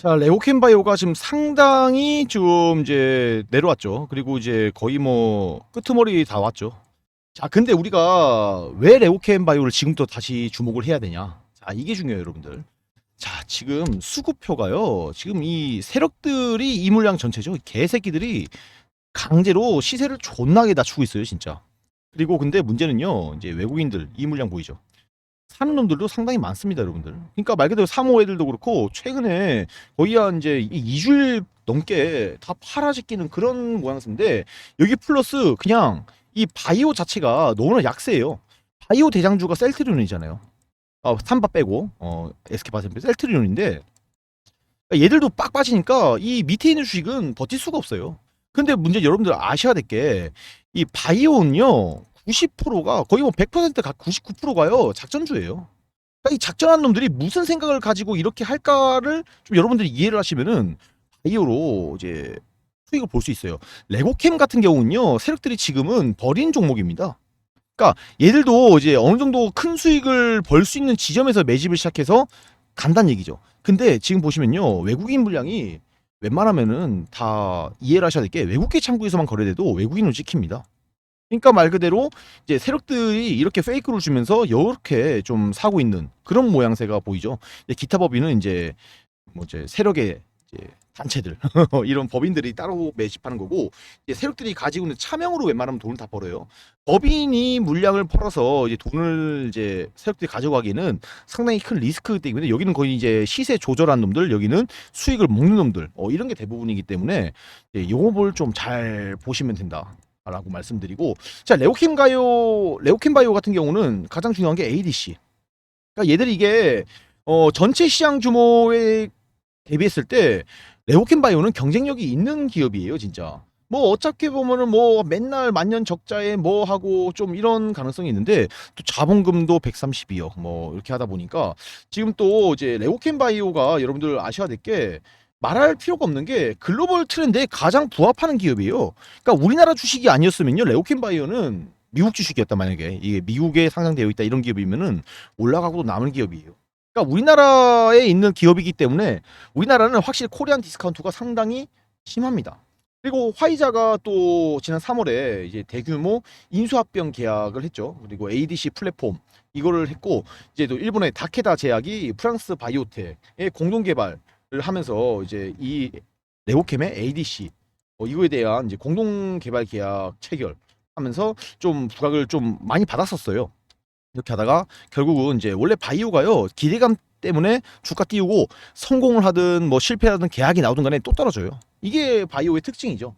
자, 레오켄 바이오가 지금 상당히 좀 이제 내려왔죠. 그리고 이제 거의 뭐 끄트머리 다 왔죠. 자, 근데 우리가 왜 레오켄 바이오를 지금부터 다시 주목을 해야 되냐? 자, 이게 중요해요, 여러분들. 자, 지금 수급표가요. 지금 이 세력들이 이 물량 전체죠. 이 개새끼들이 강제로 시세를 존나게 낮추고 있어요, 진짜. 그리고 근데 문제는요. 이제 외국인들 이 물량 보이죠? 사는 놈들도 상당히 많습니다, 여러분들. 그러니까 말 그대로 사모 애들도 그렇고 최근에 거의 한 이제 이 2주일 넘게 다 팔아지끼는 그런 모양새인데 여기 플러스 그냥 이 바이오 자체가 너무나 약세예요. 바이오 대장주가 셀트리온이잖아요. 아, 삼바 빼고 어 에스케바센 빼 셀트리온인데 얘들도 빡 빠지니까 이 밑에 있는 주식은 버틸 수가 없어요. 근데 문제 여러분들 아셔야 될 게 이 바이오는요 90%가 거의 뭐 100%가 99%가요 작전주예요. 그러니까 이 작전한 놈들이 무슨 생각을 가지고 이렇게 할까를 좀 여러분들이 이해를 하시면은 바이오로 이제 수익을 볼 수 있어요. 레고캠 같은 경우는요 세력들이 지금은 버린 종목입니다. 그러니까 얘들도 이제 어느 정도 큰 수익을 벌 수 있는 지점에서 매집을 시작해서 간다는 얘기죠. 근데 지금 보시면요 외국인 물량이 웬만하면은 다 이해를 하셔야 될 게 외국계 창구에서만 거래돼도 외국인으로 찍힙니다. 그러니까 말 그대로 이제 세력들이 이렇게 페이크를 주면서 이렇게 좀 사고 있는 그런 모양새가 보이죠. 기타 법인은 이제 뭐 이제 세력의 이제 단체들 이런 법인들이 따로 매집하는 거고 세력들이 가지고 있는 차명으로 웬만하면 돈을 다 벌어요. 법인이 물량을 벌어서 이제 돈을 이제 세력들이 가져가기는 상당히 큰 리스크 때문에 여기는 거의 이제 시세 조절한 놈들, 여기는 수익을 먹는 놈들, 어, 이런 게 대부분이기 때문에 이 요걸 좀 잘 보시면 된다. 라고 말씀드리고 자 레오킴 가요 레오킴 바이오 같은 경우는 가장 중요한 게 ADC 그러니까 얘들이 이게 어 전체 시장 규모에 대비했을 때 레오킴 바이오는 경쟁력이 있는 기업이에요 진짜. 뭐 어차피 보면은 뭐 맨날 만년 적자에 뭐 하고 좀 이런 가능성이 있는데 또 자본금도 132억 뭐 이렇게 하다 보니까 지금 또 이제 레오캠 바이오가 여러분들 아셔야 될 게 말할 필요가 없는 게 글로벌 트렌드에 가장 부합하는 기업이에요. 그러니까 우리나라 주식이 아니었으면요 레오캠 바이오는 미국 주식이었다 만약에 이게 미국에 상장되어 있다 이런 기업이면은 올라가고 남은 기업이에요. 그러니까 우리나라에 있는 기업이기 때문에 우리나라는 확실히 코리안 디스카운트가 상당히 심합니다. 그리고 화이자가 또 지난 3월에 이제 대규모 인수합병 계약을 했죠. 그리고 ADC 플랫폼 이거를 했고 이제 또 일본의 다케다 제약이 프랑스 바이오텍의 공동 개발을 하면서 이제 이 레오캠의 ADC 어, 이거에 대한 이제 공동 개발 계약 체결하면서 좀 부각을 좀 많이 받았었어요. 이렇게 하다가 결국은 이제 원래 바이오가요 기대감 때문에 주가 띄우고 성공을 하든 뭐 실패하든 계약이 나오든 간에 또 떨어져요. 이게 바이오의 특징이죠.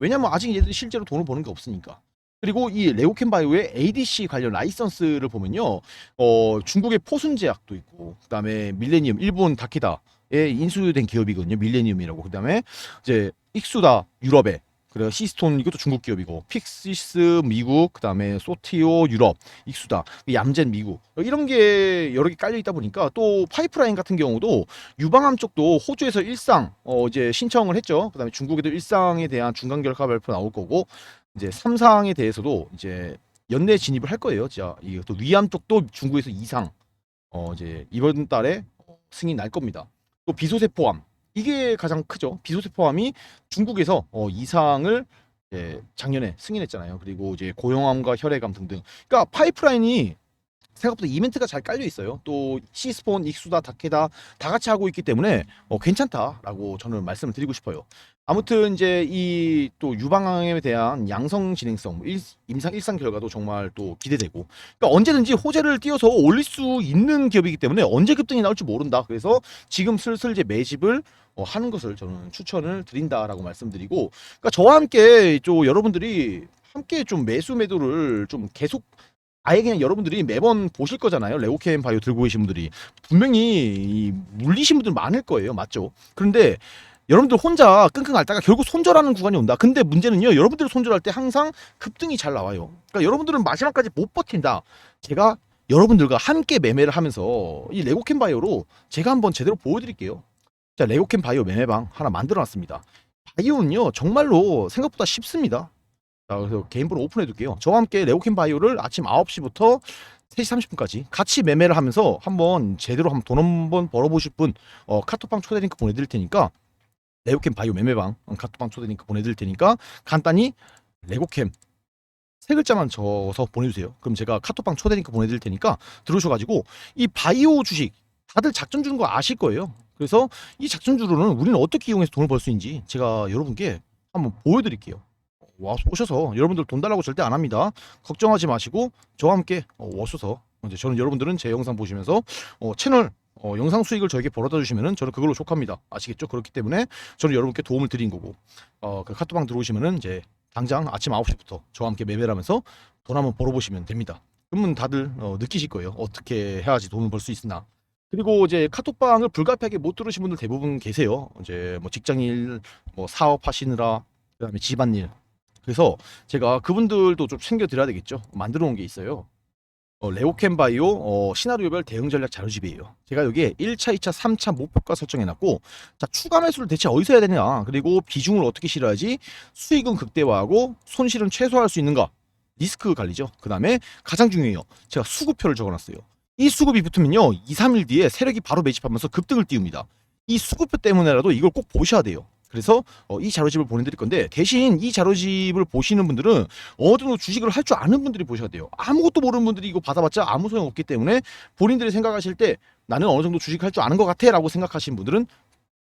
왜냐면 아직 얘들이 실제로 돈을 버는 게 없으니까. 그리고 이 레오켄 바이오의 ADC 관련 라이선스를 보면요. 어, 중국의 포순제약도 있고 그다음에 밀레니엄 일본 다키다에 인수된 기업이거든요. 밀레니엄이라고. 그다음에 이제 익수다 유럽에. 그리고 시스톤 이것도 중국 기업이고 픽시스 미국 그다음에 소티오 유럽 익수다 얌젠 미국. 이런 게 여러 개 깔려 있다 보니까 또 파이프라인 같은 경우도 유방암 쪽도 호주에서 일상 어 이제 신청을 했죠. 그다음에 중국에도 일상에 대한 중간 결과 발표 나올 거고 이제 삼상에 대해서도 이제 연내 진입을 할 거예요. 진짜 이게 또 위암 쪽도 중국에서 이상 어 이제 이번 달에 승인 날 겁니다 또 비소세포암 이게 가장 크죠. 비소세포암이 중국에서 어, 이상을 예, 작년에 승인했잖아요. 그리고 이제 고용암과 혈액암 등등. 그러니까 파이프라인이 생각보다 이벤트가 잘 깔려 있어요. 또 시스폰, 익수다, 다케다 다 같이 하고 있기 때문에 어, 괜찮다라고 저는 말씀을 드리고 싶어요. 아무튼 이제 이 또 유방암에 대한 양성 진행성, 일, 임상 일상 결과도 정말 또 기대되고. 그러니까 언제든지 호재를 띄워서 올릴 수 있는 기업이기 때문에 언제 급등이 나올지 모른다. 그래서 지금 슬슬 이제 매집을 어, 하는 것을 저는 추천을 드린다라고 말씀드리고, 그러니까 저와 함께 좀 여러분들이 함께 좀 매수 매도를 좀 계속 아예 그냥 여러분들이 매번 보실 거잖아요. 레오케인 바이오 들고 계신 분들이 분명히 이 물리신 분들 많을 거예요. 맞죠? 그런데 여러분들 혼자 끙끙 앓다가 결국 손절하는 구간이 온다. 근데 문제는요. 여러분들 손절할 때 항상 급등이 잘 나와요. 그러니까 여러분들은 마지막까지 못 버틴다. 제가 여러분들과 함께 매매를 하면서 이 레고캠 바이오로 제가 한번 제대로 보여드릴게요. 자, 레고캠 바이오 매매방 하나 만들어놨습니다. 바이오는요 정말로 생각보다 쉽습니다. 자, 그래서 개인번호 오픈해 둘게요. 저와 함께 레오캠 바이오를 아침 9시부터 3시 30분까지 같이 매매를 하면서 한번 제대로 한번 돈 한번 벌어보실 분 어, 카톡방 초대 링크 보내드릴 테니까 레고캠 바이오 매매방 어, 카톡방 초대 링크 보내드릴 테니까 간단히 레고캠 세 글자만 적어서 보내주세요. 그럼 제가 카톡방 초대 링크 보내드릴 테니까 들어오셔가지고 이 바이오 주식 다들 작전 주는 거 아실 거예요. 그래서 이 작전 주로는 우리는 어떻게 이용해서 돈을 벌 수 있는지 제가 여러분께 한번 보여드릴게요. 와 오셔서 여러분들 돈 달라고 절대 안 합니다. 걱정하지 마시고 저와 함께 어, 오셔서 이제 저는 여러분들은 제 영상 보시면서 어, 채널 어, 영상 수익을 저에게 벌어다 주시면은 저는 그걸로 족합니다. 아시겠죠? 그렇기 때문에 저는 여러분께 도움을 드린 거고 어, 그 카톡방 들어오시면은 이제 당장 아침 9시부터 저와 함께 매매를 하면서 돈 한번 벌어보시면 됩니다. 그러면 다들 어, 느끼실 거예요. 어떻게 해야지 돈을 벌 수 있으나. 그리고 이제 카톡방을 불가피하게 못 들으신 분들 대부분 계세요. 이제 뭐 직장일, 뭐 사업 하시느라, 그다음에 집안일. 그래서 제가 그분들도 좀 챙겨 드려야 되겠죠. 만들어 놓은 게 있어요. 어, 레오캠 바이오 어, 시나리오별 대응 전략 자료집이에요. 제가 여기에 1차, 2차, 3차 목표가 설정해놨고 자 추가 매수를 대체 어디서 해야 되냐 그리고 비중을 어떻게 실어야지 수익은 극대화하고 손실은 최소화할 수 있는가 리스크 관리죠. 그 다음에 가장 중요해요. 제가 수급표를 적어놨어요. 이 수급이 붙으면요 2, 3일 뒤에 세력이 바로 매집하면서 급등을 띄웁니다. 이 수급표 때문에라도 이걸 꼭 보셔야 돼요. 그래서 어, 이 자료집을 보내드릴 건데 대신 이 자료집을 보시는 분들은 어느 정도 주식을 할 줄 아는 분들이 보셔야 돼요. 아무것도 모르는 분들이 이거 받아봤자 아무 소용 없기 때문에 본인들이 생각하실 때 나는 어느 정도 주식할 줄 아는 것 같아라고 생각하시는 분들은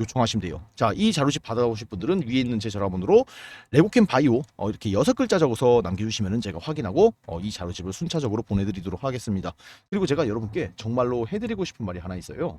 요청하시면 돼요. 자, 이 자료집 받아보실 분들은 위에 있는 제 전화번호로 레고캠 바이오 어, 이렇게 여섯 글자 적어서 남겨주시면은 제가 확인하고 어, 이 자료집을 순차적으로 보내드리도록 하겠습니다. 그리고 제가 여러분께 정말로 해드리고 싶은 말이 하나 있어요.